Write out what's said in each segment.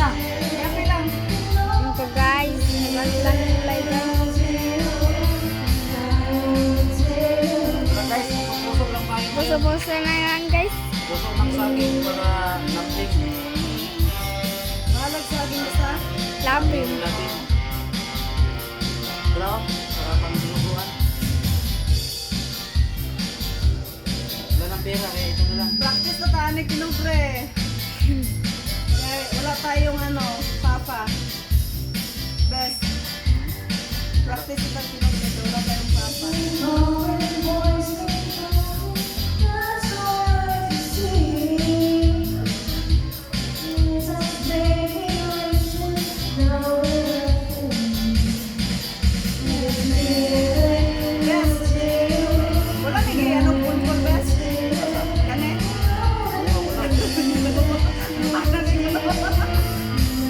na. Okay lang. Yun po guys. Yung live guys. Lang. Puso-puso na yan guys. Pusok ng saging para lambing. Mahalag sa akin basta. Lambing. Lambing. Tara, para pang sinubuan. Wala ng pera, kaya ito na lang. Practice na tayo ni Kinugre. Wala tayong ano, papa. Best. Practice na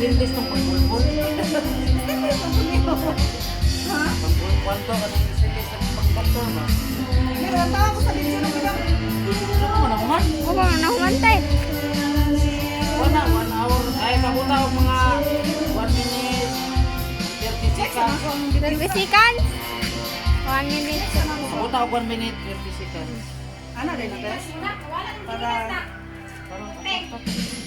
Dentist ng pagpulpul. Ha? Pagpulpul to, kanang dentist ng pagdoktor ba? Ko sa video ng bilang. Ano mo na man? Oo, nahumantay. Wala, one hour. Ay, ang mga 1 minute, 30 Check sa seconds. mga kong video. Nagbisikan. One minute. Kabuta ang 1 minute, 30 seconds. Ano rin na best? Para Parang